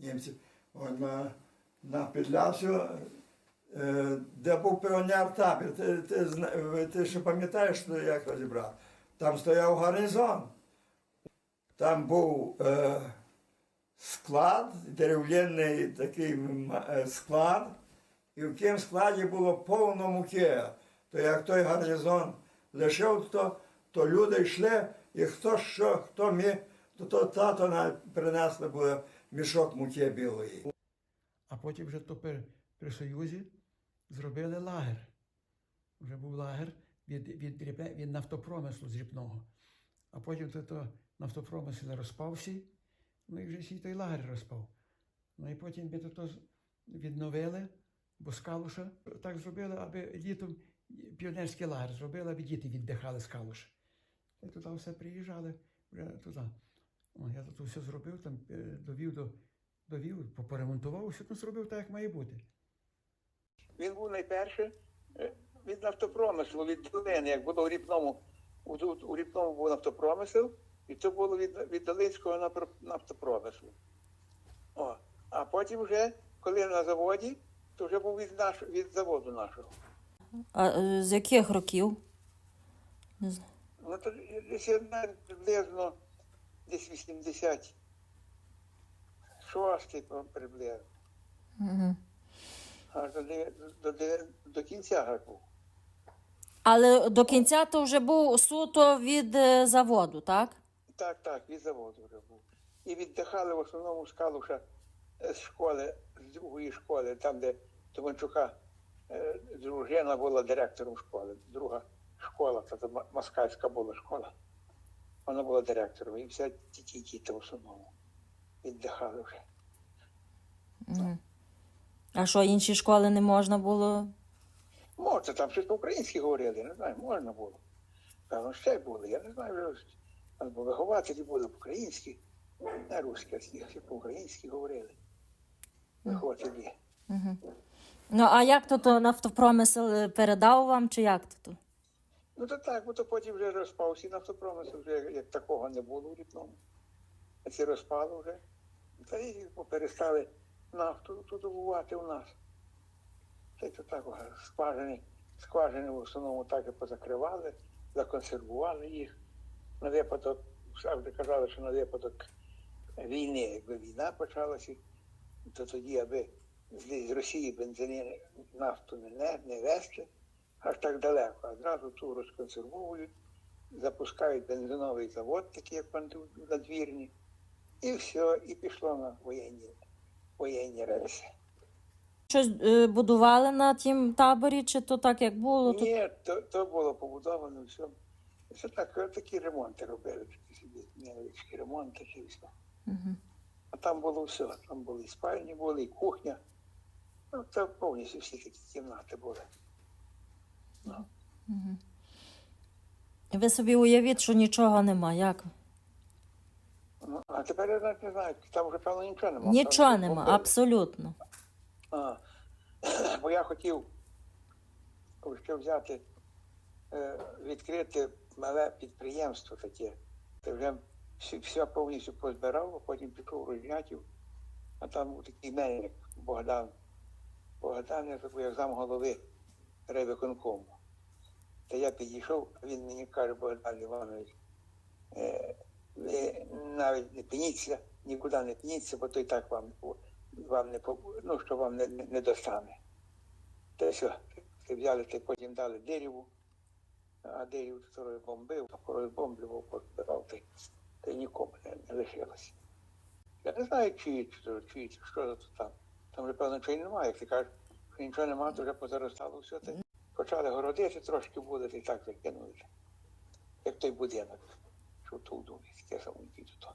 німців. На, Підлясю, е, де був піонер табір. Ти, ти, ви- ти ще пам'ятаєш, що як розібрав? Там стояв гарнізон. Там був е, склад, дерев'яний такий е, склад, і в тім складі було повно муки. То як той гарнізон лишив, то, то люди йшли, і хто що, хто міг, то, то тато принесли було мішок муки білої. А потім вже то при, при Союзі зробили лагер. Вже був лагер від, від, ріпе- від нафтопромислу з Ріпного. А потім то, то нафтопромисел розпався, ну і вже всі той лагер розпав. Ну і потім би то, то відновили, бо з Калуша так зробили, аби літом піонерський лагер зробили, аби діти віддихали з. І туди все приїжджали вже туди. О, я тут все зробив, там е, довів до довів, поремонтував, все там зробив так, як має бути. Він був найперше від нафтопромислу, від долини, як було у Ріпному. У, у, Ріпному був нафтопромисел, і це було від, від Долинського нафтопромислу. О, а потім вже, коли на заводі, то вже був від, наш, від заводу нашого. А е, з яких років? Не знаю. Ну, то десь я знаю, приблизно десь 86 приблизно. Угу. Аж до, де- до, до кінця був. Але до кінця то вже був суто від е, заводу, так? Так, так, від заводу вже був. І віддихали в основному з Калуша е, з школи, з другої школи, там, де Томанчука е, дружина була директором школи. Друга школа, це москальська була школа. Вона була директором. І вся ті діти в основному віддихали вже. Угу. А що, інші школи не можна було? Може, там щось по-українськи говорили, не знаю, можна було. Певно, ще були, я не знаю, вже або вихователі були по-українськи, не русські, а всі по-українськи говорили. Вихователі. Угу. Ну, а як то, то нафтопромисел е, передав вам, чи як то? Ну то так, бо то потім вже розпався нафтопромисел, вже як, такого не було у ріпному. А ці розпали вже. Та й перестали нафту тут добувати у нас. Та й то так скважини, скважини в основному так і позакривали, законсервували їх. На випадок, завжди казали, що на випадок війни, якби війна почалася, то тоді, аби з Росії бензини нафту не, не вести, аж так далеко, а зразу ту розконсервують, запускають бензиновий завод, такий як надвірні, і все, і пішло на воєнні, воєнні рейси. Щось е, будували на тім таборі, чи то так, як було? Ні, то, то було побудовано все. Це так, такі ремонти робили, такі собі невеличкі ремонти, і все. Угу. А там було все. Там були і спальні, були, і кухня. Ну, це повністю всі такі кімнати були. Ви собі уявіть, що нічого нема. Як? Ну, а тепер я навіть не знаю, там вже певно нічого немає. Нічого Там нема, абсолютно. А, бо я хотів хотів взяти, е, відкрити мале підприємство таке. Та вже все, все повністю позбирав, а потім пішов у Рознятів, а там був такий мельник Богдан. Богдан, я забув, як зам голови райвиконкому. Та я підійшов, він мені каже, Богдан Іванович, е, ви навіть не пініться, нікуди не пініться, бо то й так вам, вам не ну, що вам не, не, не достане. Та ти взяли, ти потім дали дереву, а дереву то розбомбив, розбомблював, позбирав, та, й- та й нікому не, не лишилося. Я не знаю, чи, чи, чи, що це там. Там вже певно нічого й немає. Як ти кажеш, що нічого немає, то вже позаростало все. Й почали городити, трошки буде, і так закинули. Як той будинок, що тут у домі, таке саме тут.